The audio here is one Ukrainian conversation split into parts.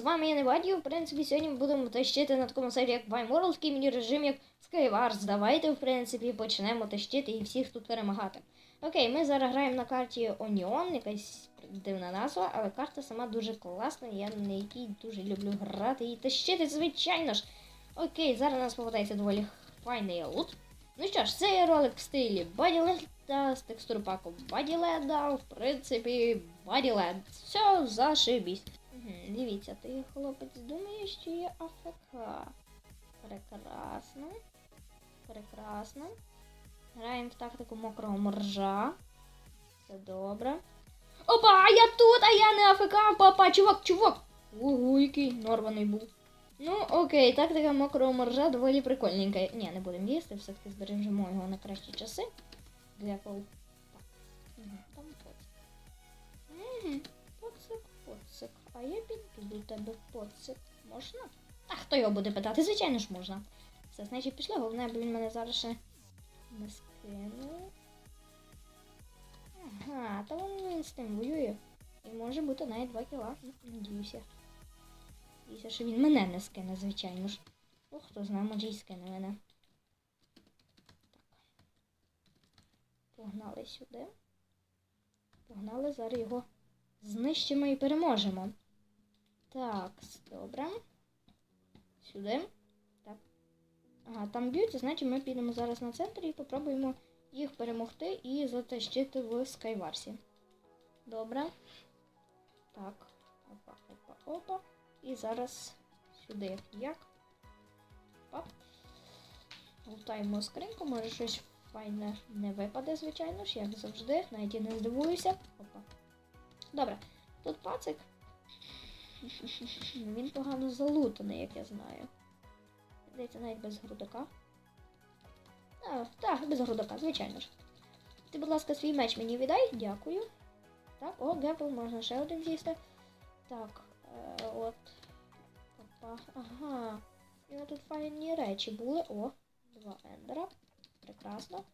вами я не Вадію. В принципі, сьогодні ми будемо тащити на такому серії, як Вайморл, такий міні-режим, як Skywars. Давайте, в принципі, почнемо тащити і всіх тут перемагати. Окей, ми зараз граємо на карті Onion, якась дивна назва, але карта сама дуже класна, я на якій дуже люблю грати і тащити, звичайно ж. Окей, зараз у нас попадається доволі файний лут. Ну що ж, це ролик в стилі Bodyland та з текстур паку Bodyland, в принципі, Bodyland. Все, зашибісь. Угу, дивіться, ти хлопець думає, що є АФК. Прекрасно. Прекрасно. Граємо в тактику мокрого моржа. Все добре. Опа, а я тут, а я не АФК, папа, чувак, чувак. Ого, який норваний був. Ну, окей, тактика мокрого моржа доволі прикольненька. Ні, не будемо їсти, все-таки збережемо його на кращі часи. Гепл. Так. Угу, там. Угу. А я піду тебе поцик. Можна? А хто його буде питати? Звичайно ж можна. Все, значить пішли, головне, бо він мене зараз ще не скинув. Ага, та він, з тим воює. І може бути навіть 2 кіла. Надіюся. Надіюся, що він мене не скине, звичайно ж. Ну, хто знає, може і скине мене. Так. Погнали сюди. Погнали, зараз його знищимо і переможемо. Так, добре. Сюди. Так. Ага, там б'ються, значить ми підемо зараз на центр і попробуємо їх перемогти і затащити в Скайварсі. Добре. Так. Опа, опа, опа. І зараз сюди як. Оп. Лутаємо скриньку, може щось файне не випаде, звичайно ж, як завжди. Навіть і не здивуюся. Опа. Добре. Тут пацик. Він погано залутаний, як я знаю. Здається, навіть без грудака. А, так, без грудака, звичайно ж. Ти, будь ласка, свій меч мені віддай, дякую. Так, о, гепл, можна ще один з'їсти. Так, е, от. Опа. Ага. У нього тут файні речі були. О, два ендера. Прекрасно.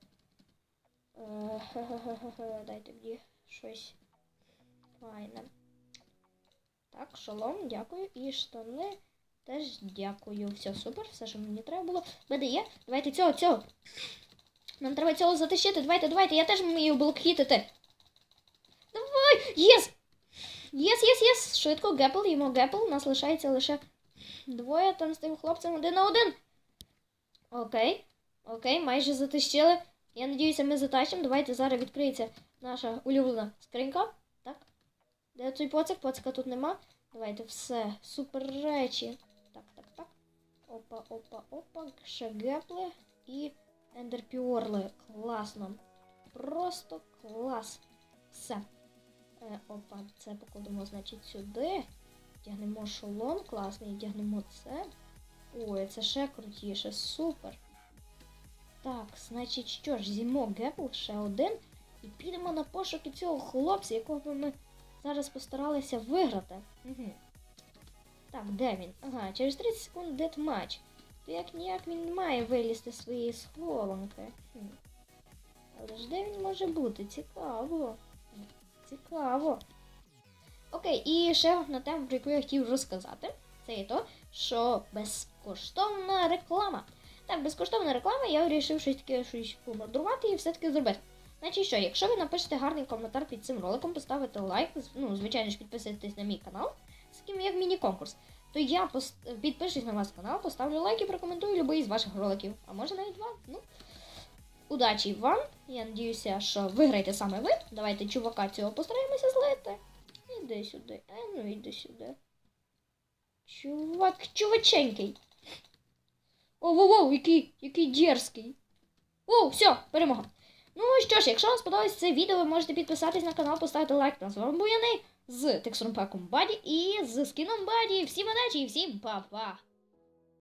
Е, хе-хе-хе-хе, Дайте мені щось файне. Так, шолом, дякую. І штани теж дякую. Все, супер, все, що мені треба було. Мене. Давайте цього, цього. Нам треба цього затащити. Давайте, давайте, я теж вмію блокхітити. Давай! Єс! Єс, єс, єс! Швидко, гепл, йому гепл. У нас лишається лише двоє там з тим хлопцем один на один. Окей. Окей, майже затащили. Я надіюся, ми затащимо. Давайте зараз відкриється наша улюблена скринька. Де цей поцик? Поцика тут нема. Давайте все. Супер речі. Так, так, так. Опа, опа, опа. Ще гепли і ендерпіорли. Класно. Просто клас. Все. Е, опа, це покладемо, значить, сюди. Тягнемо шолом класний, тягнемо це. Ой, це ще крутіше, супер. Так, значить, що ж, зімо гепл ще один. І підемо на пошуки цього хлопця, якого ми зараз постаралися виграти. Угу. Так, де він? Ага, через 30 секунд дедматч. То як ніяк він має вилізти з своєї схованки. Хм. Але ж де він може бути? Цікаво. Цікаво. Окей, і ще одна тема, про яку я хотів розказати, це є то, що безкоштовна реклама. Так, безкоштовна реклама, я вирішив щось таке щось помудрувати і все-таки зробити. Значить що, якщо ви напишете гарний коментар під цим роликом, поставите лайк, ну, звичайно ж, підписуйтесь на мій канал, з таким як міні-конкурс, то я підпишусь на ваш канал, поставлю лайк і прокоментую будь-який з ваших роликів. А може навіть два. Ну, удачі вам. Я надіюся, що виграєте саме ви. Давайте чувака цього постараємося злити. Іди сюди. А ну іди сюди. Чувак, чуваченький. О, воу, воу, який, який дерзкий. О, все, перемога. Ну що ж, якщо вам сподобалось це відео, ви можете підписатись на канал, поставити лайк та з вами був Яни з текстуром паком Баді і з скіном Баді. Всім удачі і всім па-па!